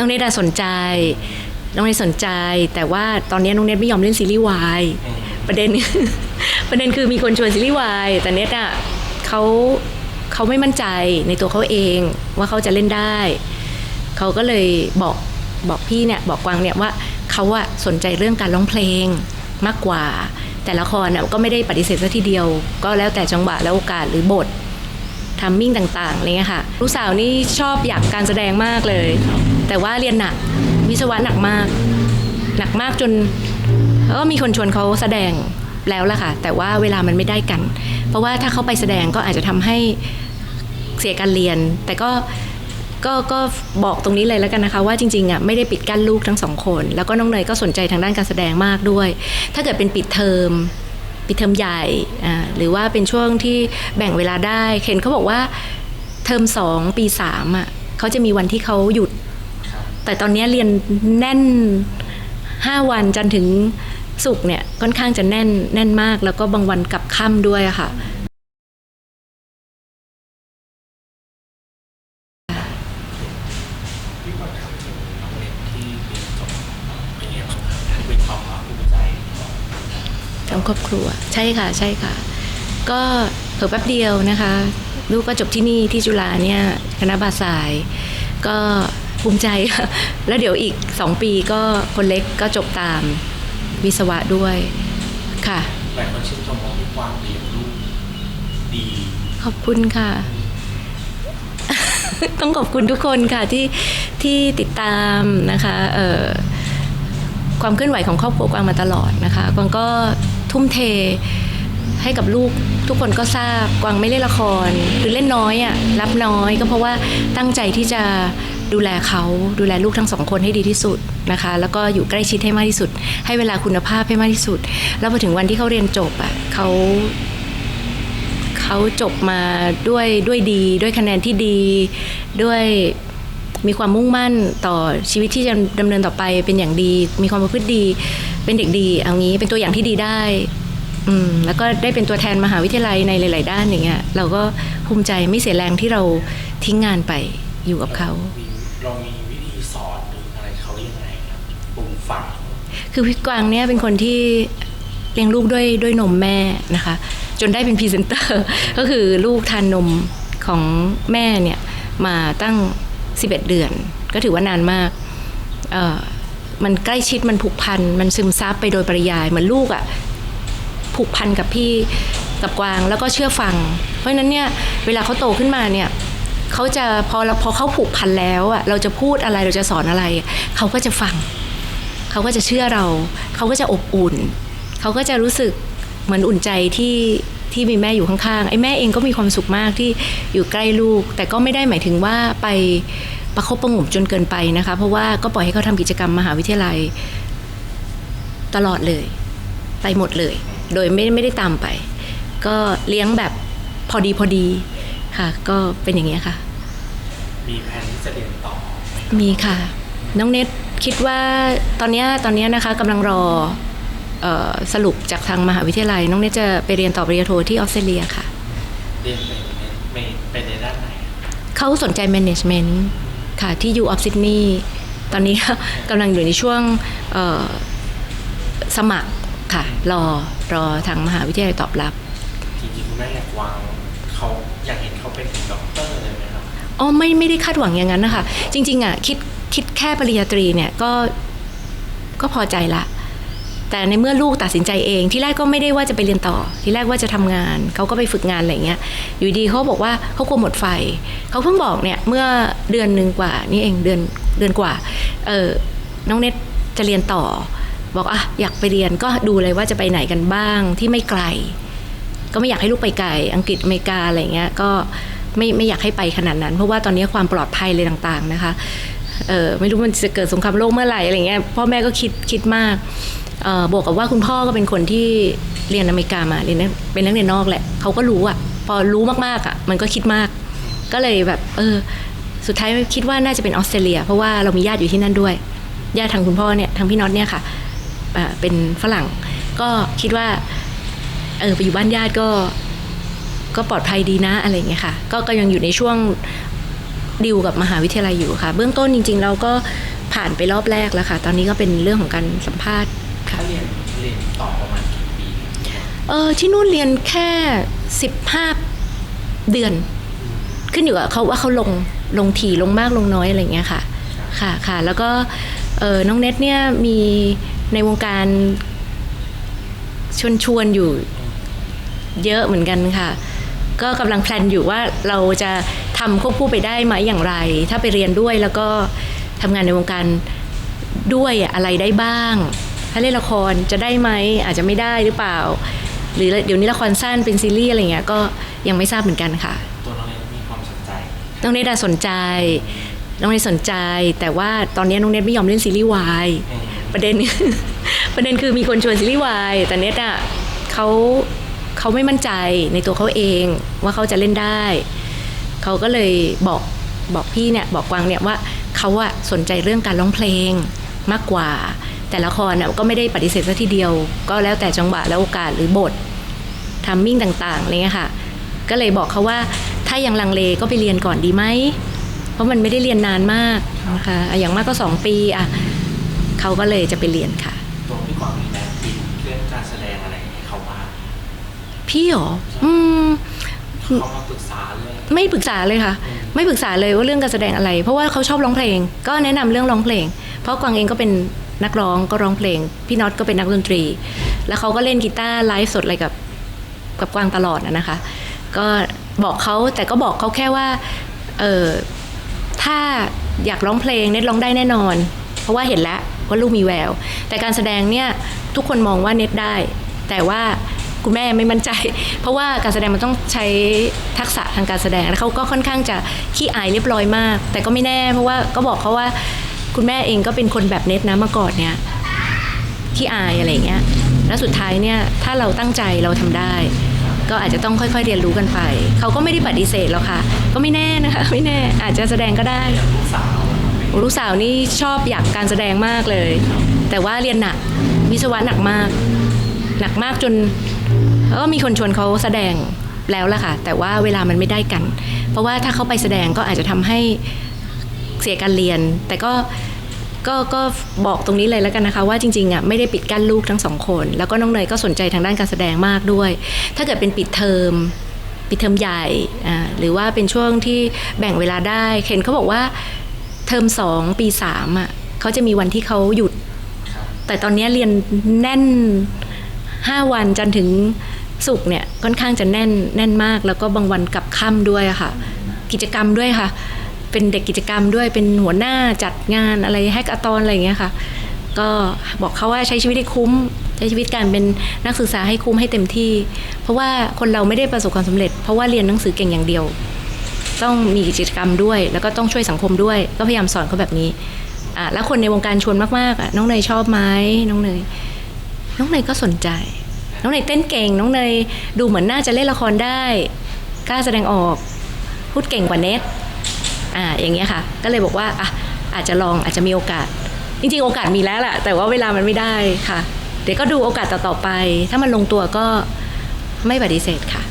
น้องเนตอะสนใจ น้องเนตสนใจ แต่ว่าตอนนี้น้องเนตไม่ยอมเล่นซีรีส์วายประเด็น ประเด็นคือมีคนชวนซีรีส์วายแต่เนตอะเขาเขาไม่มั่นใจในตัวเขาเองว่าเขาจะเล่นได้ เขาก็เลยบอกบอกพี่เนี่ยบอกกวางเนี่ยว่าเขาอะสนใจเรื่องการร้องเพลงมากกว่า แต่ละครน่ะก็ไม่ได้ปฏิเสธซะทีเดียว ก็แล้วแต่จังหวะและโอกาสหรือบททัมมิ่งต่างๆอะไรเงี้ยค่ะ ลูกสาวนี่ชอบอยากการแสดงมากเลย แต่ว่าเรียนหนักวิศวะหนักมาก หนักมากจนก็มีคนชวนเขาแสดงแล้วล่ะค่ะ แต่ว่าเวลามันไม่ได้กัน เพราะว่าถ้าเขาไปแสดงก็อาจจะทำให้เสียการเรียน แต่ก็ก็ก็บอกตรงนี้เลยแล้วกันนะคะ ว่าจริงๆอะไม่ได้ปิดกั้นลูกทั้งสองคน แล้วก็น้องเนยก็สนใจทางด้านการแสดงมากด้วย ถ้าเกิดเป็นปิดเทอมปิดเทอมใหญ่อ่าหรือว่าเป็นช่วงที่แบ่งเวลาได้เคนเขาบอกว่าเทอมสองปีสามอะเขาจะมีวันที่เขาหยุด แต่ตอนนี้เรียนแน่น 5 วันจันทร์ถึงศุกร์เนี่ยค่อนข้างจะแน่นแน่นมาก แล้วก็บางวันกลับค่ำด้วยอะค่ะพี่ก็ถามถึงน้องเล็กที่เรียนจบเป็นยังไงบ้างครับท่านเป็นความภาคภูมิใจทั้งครอบครัว ใช่ค่ะ ใช่ค่ะ ก็เผิ่แป๊บเดียวนะคะ ลูกก็จบที่นี่ที่จุฬาเนี่ยคณะบาศาสตร์ก็ ภูมิใจค่ะแล้วเดี๋ยวอีกสองปีก็คนเล็กก็จบตามวิศวะด้วยค่ะหลายคนชื่นชมว่าพี่กวางเลี้ยงลูกดี ขอบคุณค่ะ ต้องขอบคุณทุกคนค่ะที่ที่ติดตามนะคะเอ่อความเคลื่อนไหวของครอบครัวกวางมาตลอดนะคะกวางก็ทุ่มเทให้กับลูกทุกคนก็ทราบกวางไม่เล่นละคร หรือเล่นน้อยอะ่ะรับน้อยก็เพราะว่าตั้งใจที่จะ ดูแลเขาดูแลลูกทั้งสองคนให้ดีที่สุดนะคะ แล้วก็อยู่ใกล้ชิดให้มากที่สุด ให้เวลาคุณภาพให้มากที่สุด แล้วพอถึงวันที่เขาเรียนจบอะ่ะเขาเขาจบมาด้วยด้วยดี ด้วยคะแนนที่ดีด้วยมีความมุ่งมั่นต่อชีวิตที่จะดำเนินต่อไปเป็นอย่างดี มีความประพฤติดี เป็นเด็กดี เอางี้เป็นตัวอย่างที่ดีได้ อืมแล้วก็ได้เป็นตัวแทนมหาวิทยาลัยในหลาย ๆ ด้านอย่างเงี้ยเราก็ภูมิใจไม่เสียแรงที่เราทิ้งงานไปอยู่กับเขา เรามีวิธีสอนหรืออะไรเขายังไงครับปลูกฝังคือพี่กวางเนี่ยเป็นคนที่เลี้ยงลูกด้วยด้วยนมแม่นะคะ จนได้เป็นพรีเซนเตอร์ก็คือลูกทานนมของแม่เนี่ยมาตั้ง 11 เดือน ก็ถือว่านานมากเอ่อมันใกล้ชิดมันผูกพัน มันซึมซับไปโดยปริยาย เหมือนลูกอะ่ะผูกพันกับพี่กับกวางแล้วก็เชื่อฟัง เพราะฉะนั้นเนี่ยเวลาเขาโตขึ้นมาเนี่ย เขาจะพอเราพอเขาผูกพันแล้วอะเราจะพูดอะไรเราจะสอนอะไร เขาก็จะฟัง เขาก็จะเชื่อเรา เขาก็จะอบอุ่น เขาก็จะรู้สึกเหมือนอุ่นใจที่ที่มีแม่อยู่ข้างๆไอ้แม่เองก็มีความสุขมากที่อยู่ใกล้ลูก แต่ก็ไม่ได้หมายถึงว่าไปประคบประงมจนเกินไปนะคะ เพราะว่าก็ปล่อยให้เขาทำกิจกรรมมหาวิทยาลัย ตลอดเลย ไปหมดเลย โดยไม่ไม่ได้ตามไป ก็เลี้ยงแบบพอดีพอดี ค่ะ ก็เป็นอย่างนี้ยค่ะ มีแผนที่จะเรียนต่อไหมมีค่ะ น้องเน็ตคิดว่าตอนเนี้ยตอนเนี้ยนะคะกำลังรอเออสรุปจากทางมหาวิทยาลัย น้องเน็ตจะไปเรียนต่อปริญญาโทที่ออสเตรเลียค่ะ เรียนไปในในไปในด้านไหนอะเขาสนใจ management ค่ะที่ U of Sydney ตอนนี้ กำลังอยู่ในช่วงเอ่อสมัครค่ะ รอรอทางมหาวิทยาลัยตอบรับ จริงๆคุณแม่อยากวาง เขาอยากเห็นเขาเป็นถึงด็อกเตอร์เลยไหมครับอ๋อไม่ไม่ได้คาดหวังอย่างนั้นนะคะจริงๆอะคิดคิดแค่ปริญญาตรีเนี่ยก็ก็พอใจละ แต่ในเมื่อลูกตัดสินใจเอง ที่แรกก็ไม่ได้ว่าจะไปเรียนต่อ ที่แรกว่าจะทำงาน เขาก็ไปฝึกงานอะไรเงี้ย อยู่ดีเขาบอกว่าเขากลัวหมดไฟ เขาเพิ่งบอกเนี่ยเมื่อเดือนหนึ่งกว่า นี่เองเดือนเดือนกว่า เออน้องเน็ตจะเรียนต่อ บอกอะอยากไปเรียนก็ดูเลยว่าจะไปไหนกันบ้างที่ไม่ไกล ก็ไม่อยากให้ลูกไปไกลอังกฤษอเมริกาอะไรเงี้ยก็ไม่ไม่อยากให้ไปขนาดนั้น เพราะว่าตอนนี้ความปลอดภัยเลยต่างๆนะคะเออไม่รู้มันจะเกิดสงครามโลกเมื่อไหร่อะไรเงี้ยพ่อแม่ก็คิดคิดมากเออบวกกับว่าคุณพ่อก็เป็นคนที่เรียนอเมริกามาเรียนเป็นนักเรียนนอกแหละเขาก็รู้อะพอรู้มากๆอะมันก็คิดมาก ก็เลยแบบเออสุดท้ายคิดว่าน่าจะเป็นออสเตรเลีย เพราะว่าเรามีญาติอยู่ที่นั่นด้วยญาติทางคุณพ่อเนี่ยทางพี่น็อตเนี่ยค่ะเป็นฝรั่งก็คิดว่า เออไปอยู่บ้านญาติก็ ก็ปลอดภัยดีนะอะไรอย่างเงี้ยค่ะ ก็ก็ยังอยู่ในช่วงดิวกับมหาวิทยาลัยอยู่ค่ะ เบื้องต้นจริง ๆ เราก็ผ่านไปรอบแรกแล้วค่ะ ตอนนี้ก็เป็นเรื่องของการสัมภาษณ์ค่ะถ้าเรียนเรียนต่อประมาณกี่ปีเออที่นู่นเรียนแค่สิบห้าเดือน ขึ้นอยู่กับเขาว่าเขาลงลงถี่ลงมากลงน้อยอะไรอย่างเงี้ยค่ะค่ะค่ะ แล้วก็เออน้องเน็ตเนี่ยมีในวงการชวนชวนๆอยู่ เยอะเหมือนกันค่ะ ก็กำลังแพลนอยู่ว่าเราจะทำควบคู่ไปได้ไหมอย่างไร ถ้าไปเรียนด้วยแล้วก็ทำงานในวงการด้วยอะไรได้บ้าง ถ้าเล่นละครจะได้ไหมอาจจะไม่ได้หรือเปล่า หรือเดี๋ยวนี้ละครสั้นเป็นซีรีส์อะไรเงี้ยก็ยังไม่ทราบเหมือนกันค่ะตัวน้องเองมีความสนใจน้องเนตอะสนใจน้องเนตสนใจ แต่ว่าตอนนี้น้องเนตไม่ยอมเล่นซีรีส์วายอืมประเด็นประเด็นคือมีคนชวนซีรีส์วายแต่เนตอะเขา เขาไม่มั่นใจในตัวเขาเองว่าเขาจะเล่นได้ เขาก็เลยบอกบอกพี่เนี่ยบอกกวางเนี่ยว่าเขาอะสนใจเรื่องการร้องเพลงมากกว่า แต่ละครน่ะก็ไม่ได้ปฏิเสธซะทีเดียว ก็แล้วแต่จังหวะและโอกาสหรือบททัมมิ่งต่างๆอะไรเงี้ยค่ะ ก็เลยบอกเขาว่าถ้ายังลังเลก็ไปเรียนก่อนดีไหมเพราะมันไม่ได้เรียนนานมากนะคะอย่างมากก็สองปีอะเขาก็เลยจะไปเรียนค่ะตัวพี่กวางมีแนวคิดเรื่องการแสดงอะไรให้เขาบ้าง พี่เหรออืมเขามาปรึกษาเรื่องไม่ปรึกษาเลยค่ะ ไม่ปรึกษาเลยว่าเรื่องการแสดงอะไร เพราะว่าเขาชอบร้องเพลง ก็แนะนำเรื่องร้องเพลง เพราะกวางเองก็เป็นนักร้องก็ร้องเพลง พี่น็อตก็เป็นนักดนตรี แล้วเขาก็เล่นกีตาร์ไลฟ์สดอะไรกับกับกวางตลอดนะนะคะ ก็บอกเขาแต่ก็บอกเขาแค่ว่าเออถ้าอยากร้องเพลงเน็ตร้องได้แน่นอน เพราะว่าเห็นแล้วว่าลูกมีแวว แต่การแสดงเนี่ยทุกคนมองว่าเน็ตได้ แต่ว่า คุณแม่ไม่มั่นใจ เพราะว่าการแสดงมันต้องใช้ทักษะทางการแสดงแล้วเขาก็ค่อนข้างจะขี้อายเรียบร้อยมาก แต่ก็ไม่แน่ เพราะว่าก็บอกเขาว่าคุณแม่เองก็เป็นคนแบบเน็ตนะเมื่อก่อนเนี่ยขี้อายอะไรอย่างเงี้ยแล้วสุดท้ายเนี่ยถ้าเราตั้งใจเราทำได้ ก็อาจจะต้องค่อยๆเรียนรู้กันไปเขาก็ไม่ได้ปฏิเสธหรอกค่ะ ก็ไม่แน่นะคะไม่แน่อาจจะแสดงก็ได้ลูกสาวโอ้ลูกสาวนี่ชอบอยากการแสดงมากเลย แต่ว่าเรียนหนักวิศวะหนักมาก หนักมากจน ก็มีคนชวนเขาแสดงแล้วล่ะค่ะ แต่ว่าเวลามันไม่ได้กัน เพราะว่าถ้าเขาไปแสดงก็อาจจะทำให้เสียการเรียน แต่ก็ก็ก็บอกตรงนี้เลยแล้วกันนะคะ ว่าจริงๆอะไม่ได้ปิดกั้นลูกทั้งสองคน แล้วก็น้องเนยก็สนใจทางด้านการแสดงมากด้วย ถ้าเกิดเป็นปิดเทอมปิดเทอมใหญ่อ่าหรือว่าเป็นช่วงที่แบ่งเวลาได้เห็นเขาบอกว่าเทอมสองปีสามอะเขาจะมีวันที่เขาหยุด แต่ตอนนี้เรียนแน่นห้าวันจนถึง ศุกเนี่ยค่อนข้างจะแน่นแน่นมาก แล้วก็บางวันกลับค่ำด้วยค่ะ กิจกรรมด้วยค่ะ เป็นเด็กกิจกรรมด้วยเป็นหัวหน้าจัดงานอะไรแฮกอาตอนอะไรอย่างเงี้ยค่ะ ก็บอกเขาว่าใช้ชีวิตให้คุ้มใช้ชีวิตการเป็นนักศึกษาให้คุ้มให้เต็มที่ เพราะว่าคนเราไม่ได้ประสบความสำเร็จ เพราะว่าเรียนหนังสือเก่งอย่างเดียว ต้องมีกิจกรรมด้วย แล้วก็ต้องช่วยสังคมด้วย ก็พยายามสอนเขาแบบนี้อะแล้วคนในวงการชวนมากๆอะน้องเนยชอบไหมน้องเนยน้องเนยก็สนใจ น้องเนยเต้นเก่ง น้องเนยดูเหมือนน่าจะเล่นละครได้กล้าแสดงออก พูดเก่งกว่าเน็ตอ่าอย่างเงี้ยค่ะ ก็เลยบอกว่าอะอาจจะลองอาจจะมีโอกาส จริงๆ โอกาสมีแล้วแหละแต่ว่าเวลามันไม่ได้ค่ะ เดี๋ยวก็ดูโอกาสต่อๆไป ถ้ามันลงตัวก็ไม่ปฏิเสธค่ะ